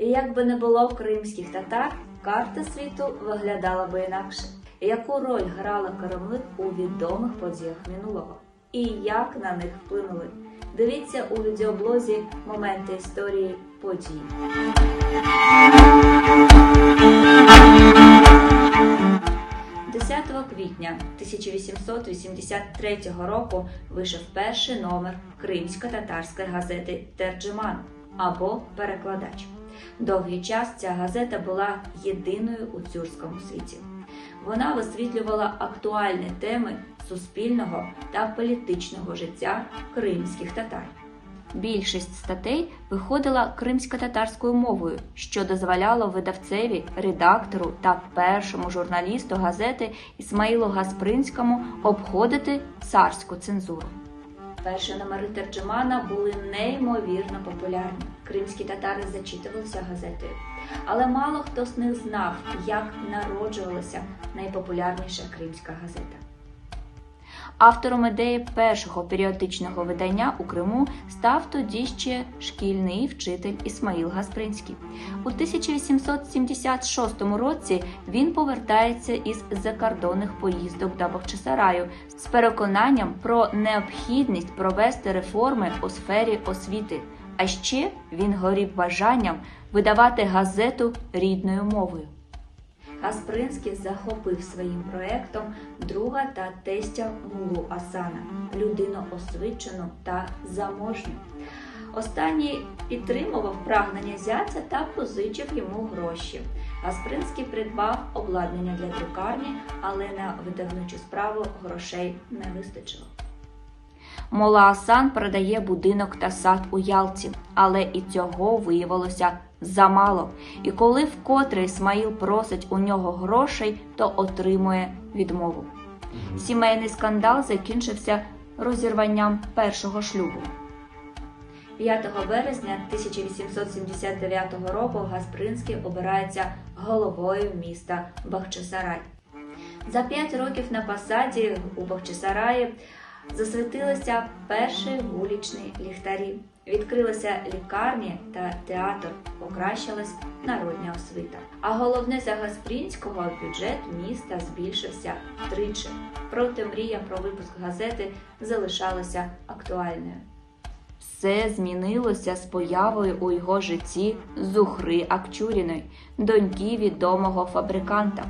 І як би не було кримських татар, карта світу виглядала би інакше. Яку роль грала Кремлик у відомих подіях минулого? І як на них вплинули? Дивіться у відеоблозі моменти історії подій. 10 квітня 1883 року вийшов перший номер кримсько-татарської газети Терджиман або Перекладач. Довгий час ця газета була єдиною у тюркському світі. Вона висвітлювала актуальні теми суспільного та політичного життя кримських татар. Більшість статей виходила кримсько-татарською мовою, що дозволяло видавцеві, редактору та першому журналісту газети Ісмаїлу Гаспринському обходити царську цензуру. Перші номери Терджимана були неймовірно популярні. Кримські татари зачитувалися газетою, але мало хто з них знав, як народжувалася найпопулярніша кримська газета. Автором ідеї першого періодичного видання у Криму став тоді ще шкільний вчитель Ісмаїл Гаспринський. У 1876 році він повертається із закордонних поїздок до Бахчисараю з переконанням про необхідність провести реформи у сфері освіти. А ще він горів бажанням видавати газету рідною мовою. Гаспринський захопив своїм проектом друга та тестя Мулу Асана, людину освічену та заможню. Останній підтримував прагнення зятя та позичив йому гроші. Гаспринський придбав обладнання для друкарні, але на видавничу справу грошей не вистачило. Мола Асан продає будинок та сад у Ялті, але і цього виявилося замало. І коли вкотре Ісмаїл просить у нього грошей, то отримує відмову. Сімейний скандал закінчився розірванням першого шлюбу. 5 березня 1879 року Гаспринський обирається головою міста Бахчисарай. За п'ять років на посаді у Бахчисараї засвітилися перші вуличні ліхтарі, відкрилися лікарні та театр, покращилась народня освіта. А головне за Гаспрінського бюджет міста збільшився втричі. Проте мрія про випуск газети залишалася актуальною. Все змінилося з появою у його житті Зухри Акчуріної, доньки відомого фабриканта.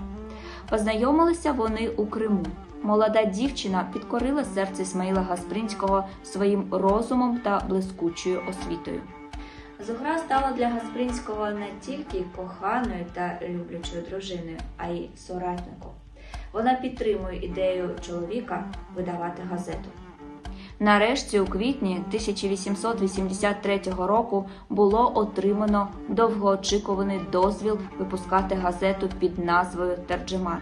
Познайомилися вони у Криму. Молода дівчина підкорила серце Ісмаїла Гаспринського своїм розумом та блискучою освітою. Зухра стала для Гаспринського не тільки коханою та люблячою дружиною, а й соратником. Вона підтримує ідею чоловіка видавати газету. Нарешті, у квітні 1883 року було отримано довгоочікуваний дозвіл випускати газету під назвою Терджиман.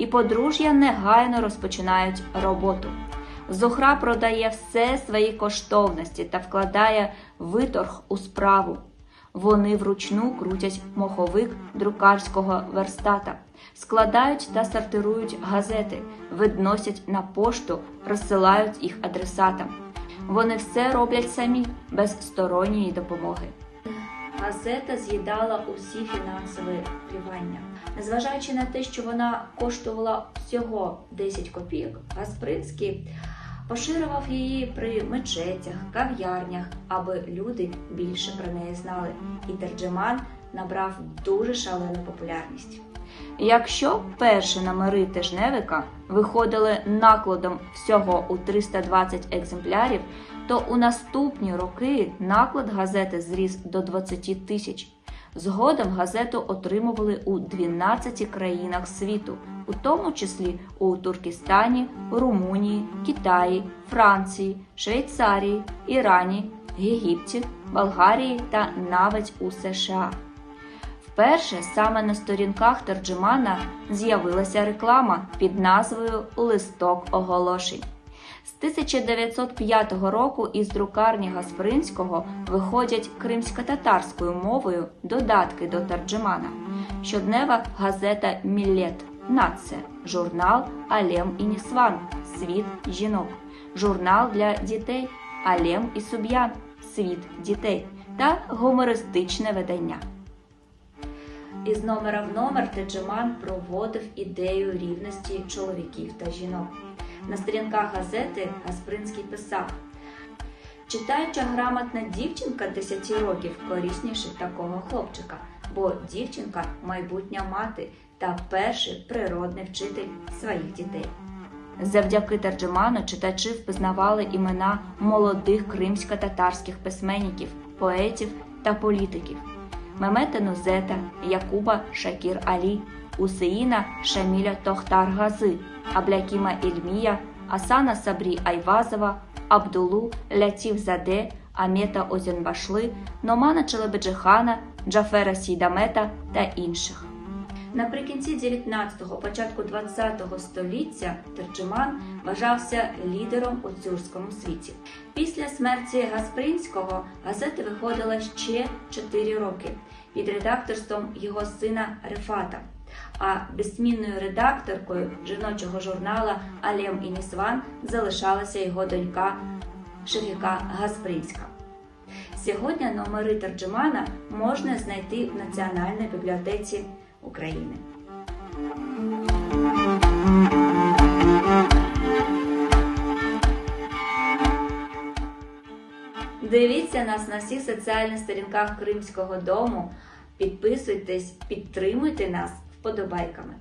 І подружжя негайно розпочинають роботу. Зухра продає все свої коштовності та вкладає виторг у справу. Вони вручну крутять моховик друкарського верстата, складають та сортирують газети, відносять на пошту, розсилають їх адресатам. Вони все роблять самі, без сторонньої допомоги. Газета з'їдала усі фінансові вливання. Незважаючи на те, що вона коштувала всього 10 копійок, Гаспринський поширював її при мечетях, кав'ярнях, аби люди більше про неї знали. І Терджеман набрав дуже шалену популярність. Якщо перші номери тижневика виходили накладом всього у 320 екземплярів, то у наступні роки наклад газети зріс до 20 тисяч. Згодом газету отримували у 12 країнах світу, у тому числі у Туркестані, Румунії, Китаї, Франції, Швейцарії, Ірані, Єгипті, Болгарії та навіть у США. Вперше саме на сторінках Терджимана з'явилася реклама під назвою Листок оголошень. З 1905 року із друкарні Гаспринського виходять кримсько-татарською мовою додатки до Терджимана. Щоднева газета Міллет Нація, журнал Алем і Нісван Світ жінок, журнал для дітей Алем і Суб'ян Світ дітей та гумористичне видання. Із номера в номер Теджеман проводив ідею рівності чоловіків та жінок. На сторінках газети Гаспринський писав: Читаюча грамотна дівчинка 10 років корисніше такого хлопчика, бо дівчинка майбутня мати та перший природний вчитель своїх дітей. Завдяки Тарджиману читачі впізнавали імена молодих кримсько-татарських письменників, поетів та політиків Мемета Нузета, Якуба Шакір Алі, Усеїна Шаміля Тохтар Гази, Аблякіма Ільмія, Асана Сабрі Айвазова, Абдулу Лятів Заде, Амета Озенбашли, Номана Челебеджихана, Джафера Сійдамета та інших. Наприкінці 19-го, початку 20-го століття Терджиман вважався лідером у тюркському світі. Після смерті Гаспринського газета виходила ще 4 роки під редакторством його сина Рефата. А безсмінною редакторкою жіночого журнала Алем і Нісван залишалася його донька Шефіка Гаспринська. Сьогодні номери Терджимана можна знайти в Національній бібліотеці України. Дивіться нас на всіх соціальних сторінках Кримського дому. Підписуйтесь, підтримуйте нас вподобайками.